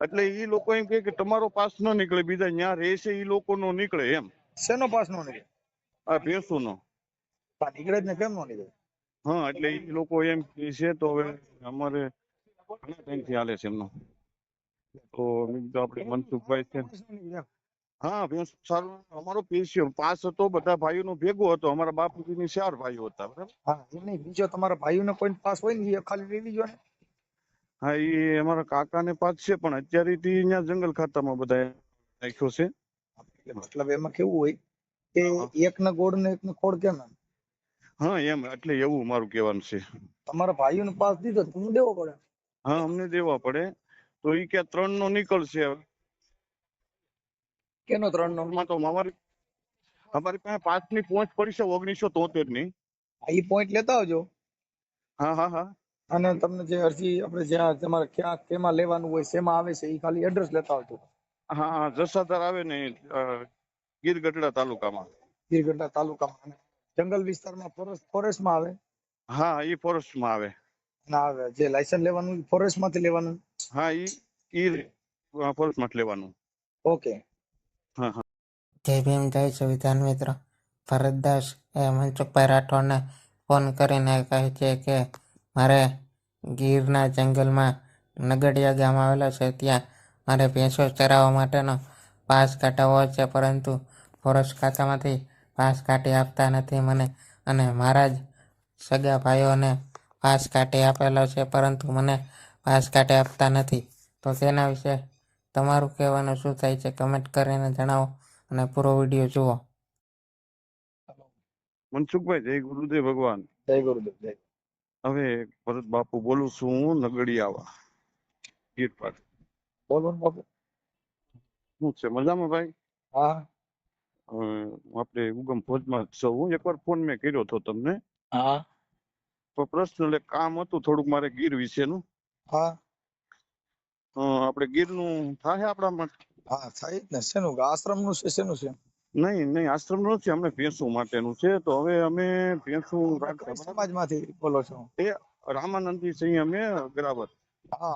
એટલે એ લોકો એમ કે તમારો પાસ ન નીકળે બીજા ન્યા રહેશે એ લોકો નો નીકળે એમ. શેનો પાસ નો નીકળે? આ ભેંસુ નો નીકળે જ ને કેમ નો નીકળે? હા એટલે એ લોકો એમ કે છે તો હવે અમારે ઘણા ટાઈમથી હાલે છે એમનો. તો આપણે મનસુખભાઈ છે નો. હા ભેંસ સારું અમારો પેશિયો પાસ હતો બધા ભાઈઓનો ભેગો હતો અમારા બાપુજીની ચાર ભાઈઓ હતા બરાબર? હા એમ નહીં બીજો તમારા ભાઈઓનો કોઈ પાસ હોય ને એ ખાલી લઈ લીજો ને? હા એ અમારા કાકાને પાક છે પણ અત્યારે થી અહીંયા જંગલ ખાતામાં બધા નાખ્યો છે. મતલબ એમાં કેવું હોય કે એક ના ગોળ ને એક ખોડ કેમ એમ હા એમ એટલે એવું મારું કહેવાનું છે. તમારા ભાઈઓને પાસ દીધો તો તમને દેવો પડે. હા અમને દેવા પડે. તો ઈ કે ત્રણ નો નીકળશે હવે. કેનો ત્રણ નો તો અમારી અમારી પાસે પાંચની પહોંચ પડી છે ઓગણીસો તોતેરની એ પોઈન્ટ લેતા આવજો. હા હા હા. અને તમને જે અરજી આપણે જ્યાં તમારે ક્યાં કેમાં લેવાનું હોય શેમાં આવે છે એ ખાલી એડ્રેસ લેતા આવજો. હા હા જસાધાર આવે ને ગીર ગઢડા તાલુકામાં. ગીરગઢડા તાલુકામાં જંગલ વિસ્તારમાં ફોરેસ્ટ ફોરેસ્ટમાં આવે? હા એ ફોરેસ્ટમાં આવે. ના આવે જે લાયસન્સ લેવાનું ફોરેસ્ટમાંથી લેવાનું? હા એ ઈ ફોરેસ્ટમાં લેવાનું. ઓકે હા હા. જય ભીમ જય સંવિધાન મિત્ર. ભરતદાસ એ મનસુખભાઈ રાઠોડને ફોન કરીને કહે છે કે મારે ગીરના જંગલમાં નગડિયા ગામ આવેલો છે. ત્યાં મારે ભેંસો ચરાવવા માટેનો પાસ કાઢવો છે પરંતુ ફોરેસ્ટ ખાતામાંથી પાસ કાઢી આપતા નથી મને અને મારા જ સગા ભાઈઓને પાસ કાઢી આપેલો છે પરંતુ મને પાસ કાઢી આપતા નથી. તો તેના વિશે તમારું કહેવાનું શું થાય છે? કમેન્ટ કરીને જણાવો અને પૂરો વીડિયો જુઓ. મનસુખભાઈ જય ગુરુદેવ ભગવાન. જય ગુરુદેવ જય. હવે ભરત બાપુ બોલું છું હું નગડિયાવા ગીરપાટ બોલો બાપુ. શું છે મજામાં ભાઈ? હા. આપણે ઉગમ ફોજમાં છો હું એકવાર ફોન મેં કર્યો હતો તમને. હા. તો પ્રશ્ન એક કામ હતું થોડુંક મારે ગીર વિશેનું. હા. આપણે ગીરનું થાય આપણા માટે હા થાય જ ને. શેનું? આશ્રમનું છે શેનું છે? નહીં નહીં આશ્રમ નથી અમને ભેંસુ માટેનું છે. તો હવે અમે ભેંસુ સમાજમાંથી બોલો છો? એ રામાનંદી સિંહ અમે હા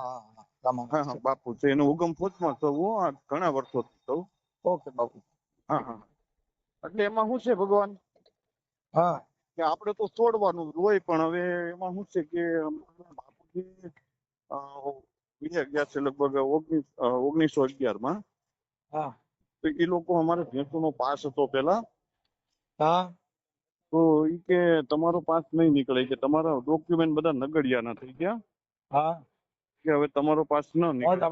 હા બાપુ છે એનો ઉગમ ફોજમાં આ ઘણા વર્ષો થવું. ઓકે બાપુ. હા હા. એટલે એમાં શું છે ભગવાન? હા. કે આપણે તો છોડવાનું હોય પણ હવે એમાં શું છે કે બાપુજી ગયા છે લગભગ ઓગણીસ ઓગણીસો અગિયારમાં હા. તો એ લોકો અમારે ભેંસોનો પાસ હતો પેલા હા. તો એ કે તમારો પાસ નહીં નીકળે કે તમારા ડોક્યુમેન્ટ બધા નગડિયાના થઈ ગયા. હા. કે હવે તમારો પાસ ન નીકળે.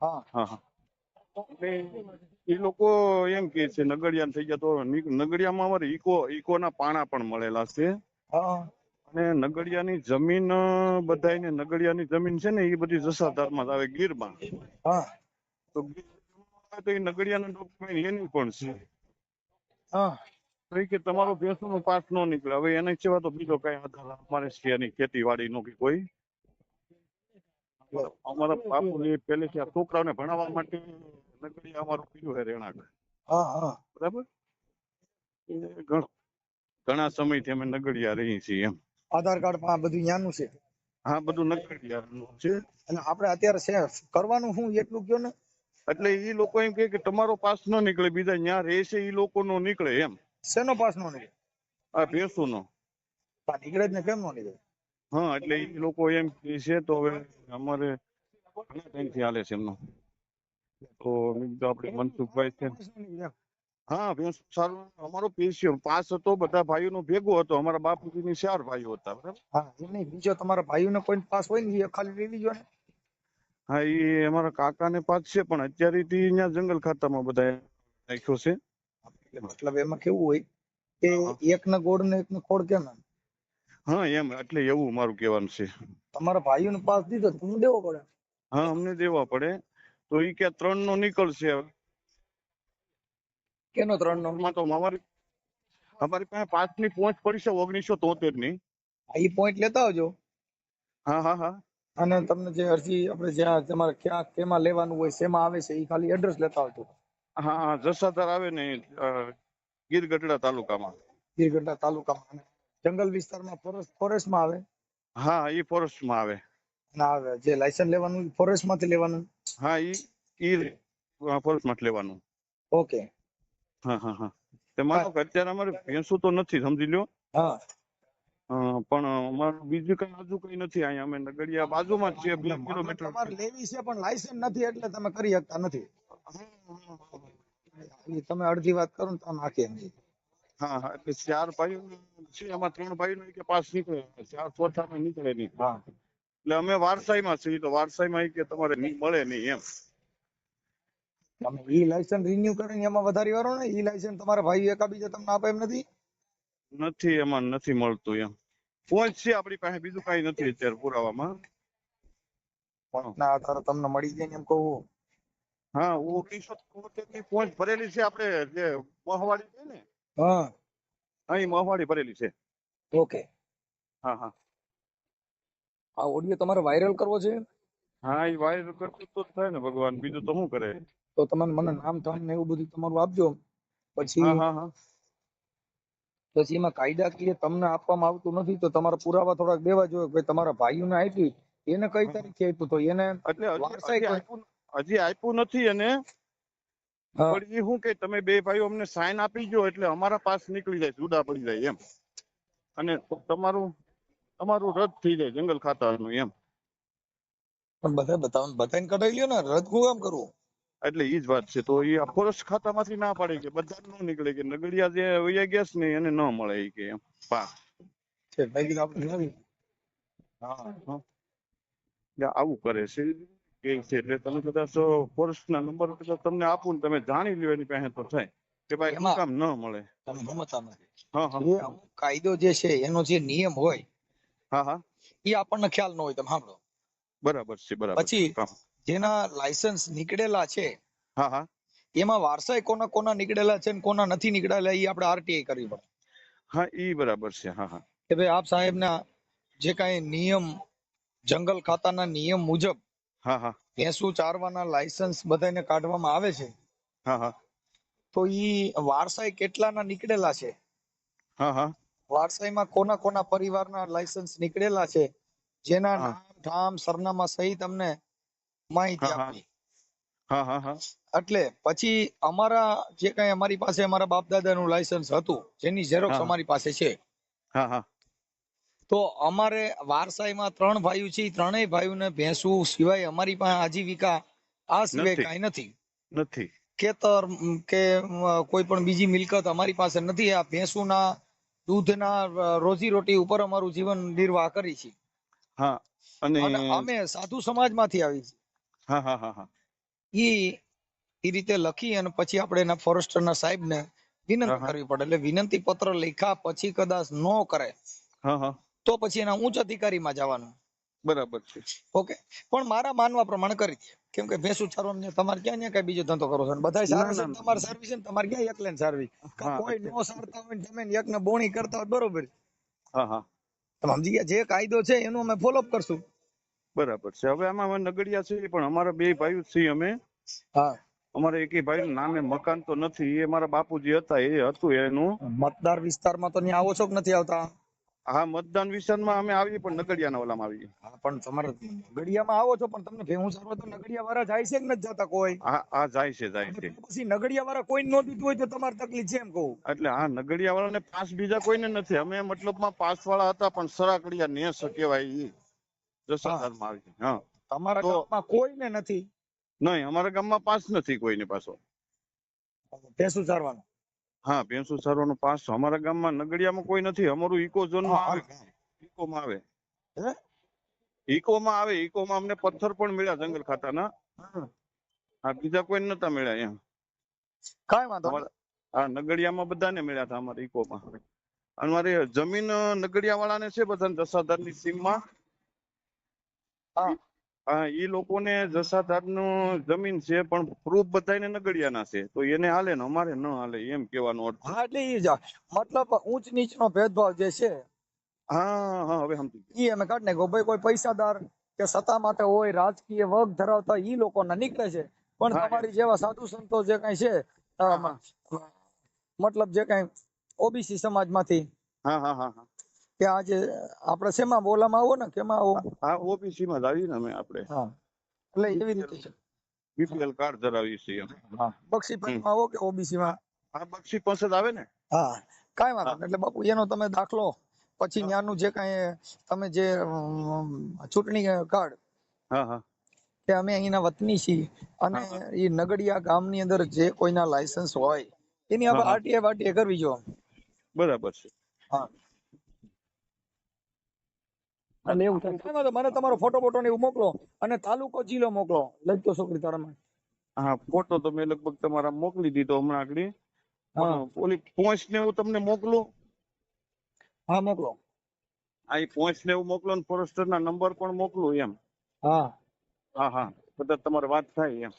હા. હા એ લોકો એમ કે છે નગડિયા થઈ ગયા તો નગડિયામાં અમારે ઈકો ઈકો ના પાણા પણ મળેલા છે. હા. અને નગડિયાની જમીન બધાયને નગડિયાની જમીન છે ને એ બધી જસાધારમાં માં આવે ગીરમાં. હા. તો ગીરમાં તો એ નગડિયાના ડોક્યુમેન્ટ એની પણ છે. હા. તો કે તમારો ભેંસનો પાસ ન નીકળે. હવે એના સિવાય તો બીજો કઈ આધાર અમારે છે નહીં ખેતીવાડીનો કે કોઈ. અમારા બાપુની પહેલેથી આ છોકરાઓને ભણાવવા માટે નગડિયા અમારું પીડ્યું હે રેણાક હા હા. બરાબર? ઘણ- સમયથી અમે નગડિયા રહી છીએ એમ. આધાર કાર્ડમાં બધું ન્યાનું છે? હા બધું નગડિયાનું છે. અને આપણે અત્યારે કરવાનું શું એટલું કયો ને? એટલે એ લોકો એમ કે તમારો પાસ ન નીકળે બીજા ન્યા રહેશે એ લોકો નો નીકળે એમ. શેનો પાસ નો નીકળે? આ ભેંસુનો. નીકળે જ ને કેમ નો નીકળે? હા એટલે એ લોકો એમ છે તો હવે અમારે ઘણા ટાઈમથી હાલે છે એમનો. તો આપણે મનસુખભાઈ છે. હા ભેંસ સારું. અમારો પેશિયો પાસ હતો બધા ભાઈઓનો ભેગો હતો. અમારા બાપુજીની ચાર ભાઈઓ હતા બરાબર? હા એમ નહીં બીજો તમારા ભાઈઓનો કોઈ પાસ હોય ને એ ખાલી લઈ લીજો ને. હા એ અમારા કાકાને પાક છે પણ અત્યારે ઈ અહીંયા જંગલ ખાતામાં બધા નાખ્યો છે. મતલબ એમાં કેવું હોય કે એક ના ગોળ ને એક ખોડ કેમ હા એમ એટલે એવું મારું કહેવાનું છે. તમારા ભાઈઓને પાસ દીધો તો તમને દેવો પડે. હા અમને દેવા પડે. તો એ કે ત્રણ નો નીકળશે હવે. કેનો ત્રણ નો એમાં તો અમારી અમારી પાસે પાંચની પહોંચ પડી છે ઓગણીસો તોતેરની એ પોઈન્ટ લેતા આવજો. હા હા હા. અને તમને જે અરજી આપણે જ્યાં તમારે ક્યાં કેમાં લેવાનું હોય શેમાં આવે છે એ ખાલી એડ્રેસ લેતા આવજો. હા હા જસાધાર આવે ને ગીર ગઢડા તાલુકામાં. ગીરગઢડા તાલુકામાં જંગલ વિસ્તારમાં ફોરેસ્ટ ફોરેસ્ટમાં આવે? હા એ ફોરેસ્ટમાં આવે. ના આવે જે લાયસન્સ લેવાનું ફોરેસ્ટમાંથી લેવાનું? હા એ ઈ ફોરેસ્ટમાંથી લેવાનું. ઓકે હા હા હા. તે માનો કે અત્યારે અમારે ભેંસો તો નથી સમજી લ્યો? હા. પણ અમારું બીજું કઈ હજુ કઈ નથી અહીંયા. અમે નગડિયા બાજુમાં જ છે બે કિલોમીટર. તમારે લેવી છે પણ લાયસન્સ નથી એટલે તમે કરી શકતા નથી. તમે અડધી વાત કરો ને તો નાખી એમ. હા હા એટલે ચાર ભાઈઓ છે એમાં ત્રણ ભાઈઓ કે પાસ નીકળે. ચાર ચોથા નીકળે નહીં. હા. એટલે અમે વારસાઈમાં છીએ તો વારસાઈમાં માં કે તમારે નહીં મળે નહીં એમ. તમે ઈ લાયસન્સ રિન્યુ કરીને એમાં વધારી વાળો ને ઈ લાયસન્સ તમારા ભાઈ એકા બીજા તમને આપે એમ નથી. નથી એમાં નથી મળતું એમ. ફોન છે આપણી પાસે બીજું કઈ નથી અત્યારે પુરાવામાં. ના આધારે તમને મળી જાય ને એમ કહું હા. ઓગણીસો તોતેરની પહોંચ ભરેલી છે આપણે જે મહવાડી છે ને? હા. અહીં મહવાડી ભરેલી છે. ઓકે. હા હા. આ ઓડિયો તમારે વાયરલ કરવો છે? હા એ વાયરલ કરવું તો થાય ને ભગવાન બીજું તો શું કરે? તો તમે મને નામ ઠામ ને એવું બધું તમારું આપજો. પછી હા હા હા. પછી એમાં કાયદાકીય તમને આપવામાં આવતું નથી તો તમારા પુરાવા થોડાક દેવા જોઈએ ભાઈ તમારા ભાઈઓને આપ્યું એને કઈ તારીખે આપ્યું? તો એને એટલે હજી- આપ્યું નથી અને પણ એ શું કે તમે બે ભાઈઓ અમને સાઈન આપી ગયો એટલે અમારા પાસ નીકળી જાય જુદા પડી જાય એમ. અને તમારું તમારું રદ થઈ જાય જંગલ ખાતાનું એમ. પણ બધા બતાવ બધાને કઢાઈ લ્યો ને રદ હું કામ કરવું એટલે ઈ જ વાત છે. તો એ ફોરેસ્ટ ખાતામાંથી ના પાડે કે બધા ન નીકળે કે નગડિયા જે વયા ગયા છે ને એને ન મળે કે એમ. પાક છે ભાઈ કીધું આપણે. હા હા. આવું કરે છે. કે છે એટલે તમે કદાચ ફોરેસ્ટ ના નંબર તમને આપું ને તમે જાણી લ્યો એની પાસે તો થાય. કે ભાઈ શું કામ ન મળે. તમે સમજતા નથી. હા હા. કાયદો જે છે એનો જે નિયમ હોય હા હા. એ આપણને ખ્યાલ ન હોય તમે સાંભળો. બરાબર છે બરાબર પછી- જેના લાયસન્સ નીકળેલા છે હા હા. એમાં વારસાઈ કોના કોના નીકળેલા છે ને કોના નથી નીકળેલા એ આપણે આરટીઆઈ કરવી પડે. હા એ બરાબર છે હા હા. કે ભાઈ આપ સાહેબના જે કાંઈ નિયમ જંગલ ખાતાના નિયમ મુજબ હા હા. ભેંસું ચારવાના લાયસન્સ બધાને કાઢવામાં આવે છે હા હા. તો ઈ વારસાઈ કેટલાના નીકળેલા છે? હા હા. વારસાઈમાં કોના કોના પરિવારના લાયસન્સ નીકળેલા છે? જેના. નામ ઠામ સરનામા સહિત અમને માહિતી હા એટલે પછી અમારા જે કઈ અમારી પાસે અમારા બાપ દાદાનું લાયસન્સ હતું જેની ઝેરોક્ષ અમારી પાસે છે. તો અમારે વારસાઈમાં ત્રણ ભાઈઓ છે ત્રણેય ભાઈઓને ભેંસવું સિવાય અમારી પાસે આજીવિકા આ સિવાય કઈ નથી. નથી. ખેતર કે કોઈ પણ બીજી મિલકત અમારી પાસે નથી. આ ભેંસુના દૂધના રોજી રોજીરોટી ઉપર અમારું જીવન નિર્વાહ કરી છે. હા અને અમે સાધુ સમાજમાંથી આવી છીએ. હા હા હા હા. ઈ ઈ રીતે લખી અને પછી આપણે એના ફોરેસ્ટરના સાહેબને વિનંતી કરવી પડે. એટલે વિનંતી પત્ર લખ્યા પછી કદાચ નો કરે હા હા. તો પછી એના ઉચ્ચ અધિકારીમાં જવાનું. બરાબર છે. ઓકે. પણ મારા માનવા પ્રમાણે કરી દે. કેમ કે ભેંસું ને તમારે ક્યાં ન્યા કઈ બીજો ધંધો કરો છો? બધા સારા છે ના, ને ના. તમારે સર્વિસ ને તમારે ક્યાં એકલે સર્વિસ સારવી કોઈ નો સારતા હોય ને તમે ને એકને બોણી કરતા હોય બરોબર. હા હા. તમે સમજી ગયા? જે કાયદો છે એનું અમે ફોલોઅપ કરશું. બરાબર છે. હવે આમાં અમે નગડિયા છીએ પણ અમારા બે ભાઈઓ છીએ અમે. હા. અમારે એકે ભાઈ નામે મકાન તો નથી. એ મારા બાપુજી હતા એ હતું એનું. મતદાર વિસ્તારમાં તો ત્યાં આવો છો કે નથી આવતા? હા મતદાન વિસ્તારમાં અમે આવીએ પણ નગડિયાના ઓલામાં આવીએ. હા પણ તમારે નગડિયામાં આવો છો પણ તમને ભેહું સારવા તો નગડિયા વાળા જાય છે કે નથી જતા કોઈ? હા હા જાય છે જાય છે. પછી નગડિયા વાળા કોઈ નો દીધું હોય તો તમારે તકલીફ છે એમ કહું. એટલે હા નગડિયા વાળાને પાસ બીજા કોઈને નથી. અમે મતલબમાં પાસ વાળા હતા પણ સરાકડિયા નેસ કહેવાય ઈ જસાધારમાં આવી હા. તમારા ગામમાં કોઈને નથી? નહીં અમારા ગામમાં પાસ નથી કોઈને પાછો. ભેંસું સારવાનું હા ભેંસુ સારવાનો પાસ અમારા ગામમાં નગડિયામાં કોઈ નથી. અમારું ઇકો ઝોનમાં આવે. ઇકો માં આવે. ઇકો માં આવે. ઇકો માં અમને પથ્થર પણ મળ્યા જંગલ ખાતાના. હા. બીજા કોઈ નતા મળ્યા એમ. કાંઈ વાંધો નહીં. અમારા હા નગડિયામાં બધાને મળ્યા હતા અમારે ઇકોમાં અમારે જમીન નગડિયા વાળાને છે બધા બધાને જસાધારની સીમમાં. હા હા. ઈ લોકોને જસાધારનું જમીન છે પણ પ્રૂફ બધાને નગડિયાના છે. તો એને હાલે ને અમારે ન હાલે એમ કહેવાનો અર્થ હા એટલે એ જ. મતલબ ઊંચ નીચનો ભેદભાવ જે છે હા હા હવે સમજી એ અમે કાઢી નાખ્યો ભાઈ કોઈ પૈસાદાર કે સત્તા માટે હોય રાજકીય વર્ગ ધરાવતા એ લોકો ના નીકળે છે. પણ તમારી જેવા સાધુ સંતો જે કઈ છે. મતલબ જે કઈ ઓબીસી સમાજમાંથી હા હા હા હા. કે આજે આપણે શેમાં? બોલામાં આવો ને? કેમાં આવો? હા ઓબીસી માં જ આવી ને અમે આપણે. હા. એટલે એવી રીતે બીપીએલ કાર્ડ ધરાવી છે અમે. હા. બક્ષીપંચમાં આવો કે ઓબીસી માં હા બક્ષી જ આવે ને? હા. કાઈ વાંધો એટલે બાપુ એનો તમે દાખલો. પછી હા. ત્યાંનું જે કાંઈ તમે જે ચૂંટણી કાર્ડ હા હા. કે અમે અહીંના વતની છીએ અને એ નગડિયા ગામની અંદર જે કોઈના લાયસન્સ હોય એની આપણે આરટીએ વાટીએ કરવી જો. બરાબર છે. હા. એટલે એવું થાય. કાંઈ વાંધો મને તમારો ફોટો ફોટો ને એવું મોકલો અને તાલુકો જિલ્લો મોકલો. લખતો છોકરી તારામાં હા ફોટો તો મેં લગભગ તમારા મોકલી દીધો હમણાં આગળ. હા. ઓલી પોંચ ને એવું તમને મોકલું? હા મોકલો. આ એ પોંચ ને એવું મોકલો ને ફોરેસ્ટર ના નંબર પણ મોકલું એમ. હા. હા હા. કદાચ તમારે વાત થાય એમ.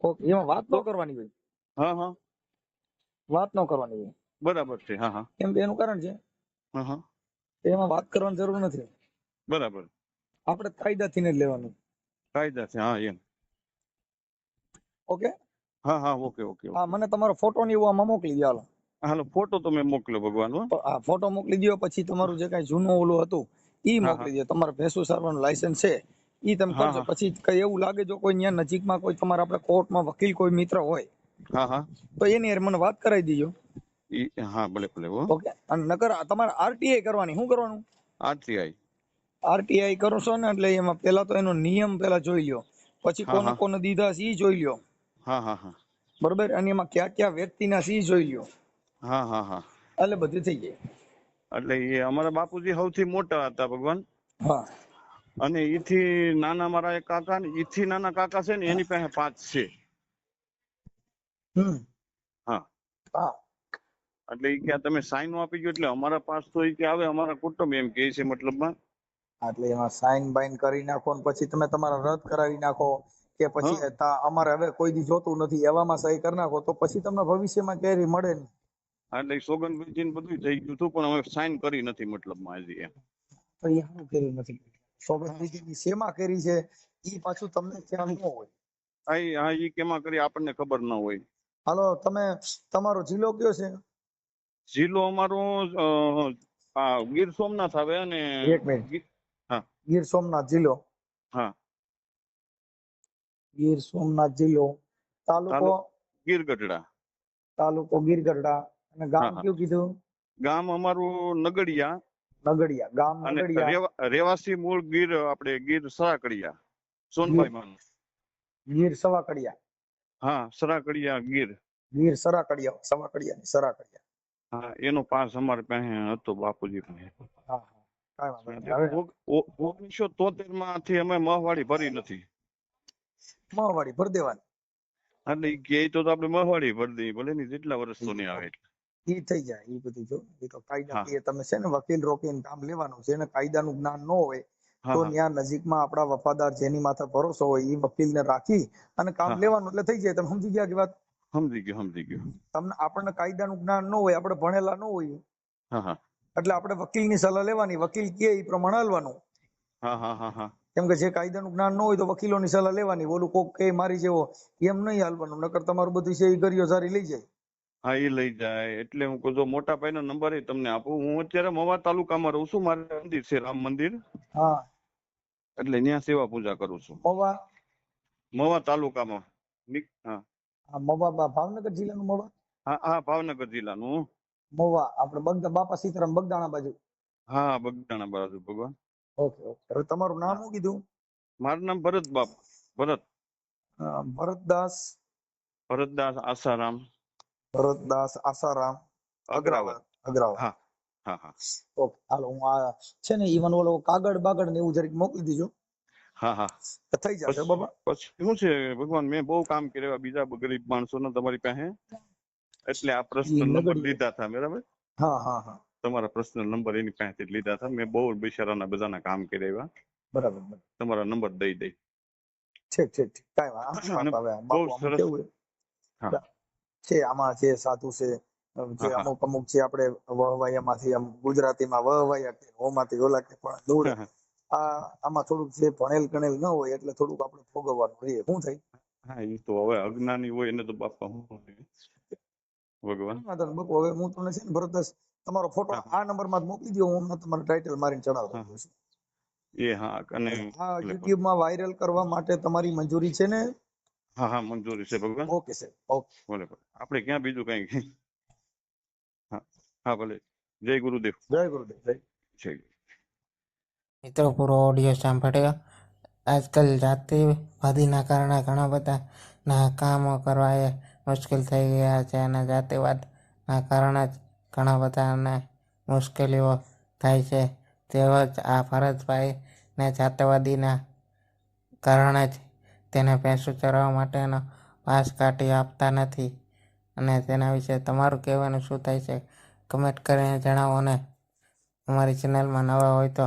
ઓકે એમાં વાત ન કરવાની હોય. હા હા. વાત ન કરવાની હોય. બરાબર છે હા હા. કેમ કે એનું કારણ છે. હા હા. એમાં વાત કરવાની જરૂર નથી. બરાબર. આપણે કાયદાથી જ લેવાનું. કાયદાથી હા એમ. ઓકે? હા હા ઓકે ઓકે હા મને તમારો ફોટો ને એવું આમાં મોકલી દો હાલો. હાલો ફોટો તો મેં મોકલ્યો ભગવાન હો. આ ફોટો મોકલી દો પછી તમારું જે કઈ જૂનું ઓલું હતું ઈ મોકલી દો તમારે ભેંસુ સારવાનું લાયસન્સ છે ઈ તમે કરજો. પછી કઈ એવું લાગે જો કોઈ ત્યાં નજીકમાં કોઈ તમારા આપણે કોર્ટમાં વકીલ કોઈ મિત્ર હોય હા હા. તો એની મને વાત કરાવી દીજો. ઈ હા ભલે ભલે હો. ઓકે અને નકર તમારે આરટીઆઈ કરવાની શું કરવાનું? આરટીઆઈ આરટીઆઈ કરો છો ને એટલે એમાં પેલા તો એનો નિયમ પેલા જોઈ લ્યો. પછી કોને કોને દીધા છે ઈ જોઈ લ્યો. હા હા હા. બરોબર? અને એમાં ક્યાં ક્યાં વ્યક્તિના સી જોઈ લ્યો. હા હા હા. એટલે બધું થઈ જાય. એટલે એ અમારા બાપુજી સૌથી મોટા હતા ભગવાન. હા. અને ઈથી નાના મારા એક કાકા ને ઈથી નાના કાકા છે ને એની પાસે પાંચ છે. હમ. હા. હા. એટલે એ કે તમે સાઈન આપી ગયો એટલે અમારા પાસ તો એ કે આવે અમારા કુટુંબ એમ કે છે મતલબમાં. એટલે એમાં સાઈન બાઈન કરી નાખો ને પછી તમે તમારા રદ કરાવી નાખો કે પછી અમારે હવે કોઈ દી જોતું નથી એવામાં સહી કરી નાખો તો પછી તમને ભવિષ્યમાં કેરી મળે નહીં. એટલે સોગન વિધિ બધું થઈ ગયું હતું પણ હવે સાઈન કરી નથી મતલબમાં હજી એમ. તો એ શું કર્યું નથી? સોગંદ વિધિની શેમાં કરી છે? એ પાછું તમને ખ્યાલ ન હોય. હા હા એ કેમાં કરી આપણને ખબર ન હોય. હાલો તમે તમારો જિલ્લો કયો છે? જિલ્લો અમારો ગીર સોમનાથ આવે અને એક મિનિટ. હા. ગીર સોમનાથ જિલ્લો. હા. ગીર સોમનાથ જિલ્લો. તાલુકો? તાલુ- ગીર ગઢડા તાલુકો ગીર ગઢડા અને ગામ. કયું કીધું? ગામ અમારું નગડિયા. નગડિયા. ગામ નગડિયા. રેવાસી મૂળ ગીર આપણે ગીર સરાકડિયા. સોનભાઈ માનું. ગીર સવાકડિયા. હા સરાકડિયા ગીર. ગીર સરાકડિયા સવાકડિયા સરાકડિયા. હા એનો પાસ અમારે પાસે હતો બાપુજી પાસે. ઓગણીસો તોતેરમાંથી અમે મહવાડી ભરી નથી. મહવાડી ભરી દેવાની. એટલે કે તો આપણે મહવાડી ભરી દઈએ ભલે ને જેટલા વર્ષ તો નહીં આવે એટલે. ઈ થઈ જાય એ બધું જો. એ તો કાયદા. એ તમે છે ને વકીલ રોકીને કામ લેવાનું છે એને કાયદાનું જ્ઞાન ન હોય તો ત્યાં નજીકમાં આપણા વફાદાર જેની માથે ભરોસો હોય એ વકીલને રાખી અને કામ. લેવાનું એટલે થઈ જાય. તમે સમજી ગયા કે વાત સમજી ગયો સમજી ગયો. તમને આપણને કાયદાનું જ્ઞાન ન હોય આપણે ભણેલા ન હોય હા હા. એટલે આપણે વકીલની સલાહ લેવાની વકીલ કે એ પ્રમાણે હલવાનું. હા હા હા હા. કેમ કે જે કાયદાનું જ્ઞાન ન હોય તો વકીલોની સલાહ લેવાની ઓલું કોક કે મારી જેવો એમ નહીં હાલવાનું નકર તમારું બધું છે એ ગરીઓ સારી લઈ જાય. હા એ લઈ જાય. એટલે હું કહું મોટા ભાઈનો નંબર એ તમને આપું. હું અત્યારે મવા તાલુકામાં રહું છું મારે મંદિર છે રામ મંદિર. હા. એટલે ત્યાં સેવા પૂજા કરું છું. મવા? મવા તાલુકામાં. હા. મવા ભાવનગર જિલ્લાનું મવા? હા હા ભાવનગર જિલ્લાનું. મવા આપણે બગદા બાપા સીતારામ બગદાણા બાજુ. હા બગદાણા બાજુ ભગવાન. Okay okay. હવે તમારું નામ શું કીધું? મારું નામ ભરત બાપ ભરત. ભરતદાસ? ભરતદાસ આસારામ. ભરતદાસ આસારામ. અગ્રાવત અગ્રાવત હા હા હા. ઓકે હાલો હું આ છે ને ઈવન ઓલો કાગળ બાગળ ને એવું જરીક મોકલી દીજો. હા હા થઈ જશે બાબા પછી શું છે ભગવાન મેં બહુ કામ કર્યા બીજા ગરીબ માણસો ને તમારી પાસે એટલે આ પ્રશ્ન નંબર લીધા હતા બરાબર હા હા હા તમારા પ્રશ્ન નંબર એની પાસેથી લીધા હતા મેં બહુ બિચારાના બધાના કામ કર્યા બરાબર તમારા નંબર દઈ દઈ ઠીક ઠીક ઠીક કાંઈ. હવે બહુ સરસ. હા. છે આમાં છે સાધુ છે જે. અમુક અમુક છે આપણે વહવાયામાંથી આમ ગુજરાતીમાં વહવાયા કે હોમાંથી ઓલા કે પણ દૂર આ આમાં થોડુંક જે ભણેલ ગણેલ ન હોય એટલે થોડુંક આપણે ભોગવવાનું રહીએ. શું થાય? હા એ તો હવે અજ્ઞાની હોય એને તો બાપા હું ભગવાન? બાપુ હવે હું તમને છે ને ભરતદાસ તમારો ફોટો. આ નંબરમાં મોકલી દો હું તમારું ટાઇટલ મારીને. છું એ હા અને હા. યુટ્યુબમાં વાયરલ કરવા માટે તમારી મંજૂરી છે ને? હા હા મંજૂરી છે ભગવાન. ઓકે સર ઓકે ભલે ભલે. આપણે ક્યાં બીજું કઈ? હા હા ભલે. જય ગુરુદેવ. જય ગુરુદેવ જય. જય મિત્રો પૂરો ઓડિયો સાંભળ્યો. આજકાલ જાતિવાદીના કારણે ઘણા બધા ના કામો કરવા એ મુશ્કેલ થઈ ગયા છે અને જાતિવાદના કારણે જ ઘણા બધાને મુશ્કેલીઓ થાય છે. તેઓ જ આ ભરતભાઈને જાતિવાદીના કારણે જ તેને ભેંસું ચરાવવા માટેનો પાસ કાઢી આપતા નથી. અને તેના વિશે તમારું કહેવાનું શું થાય છે? કમેન્ટ કરીને જણાવો અને અમારી ચેનલમાં નવા હોય તો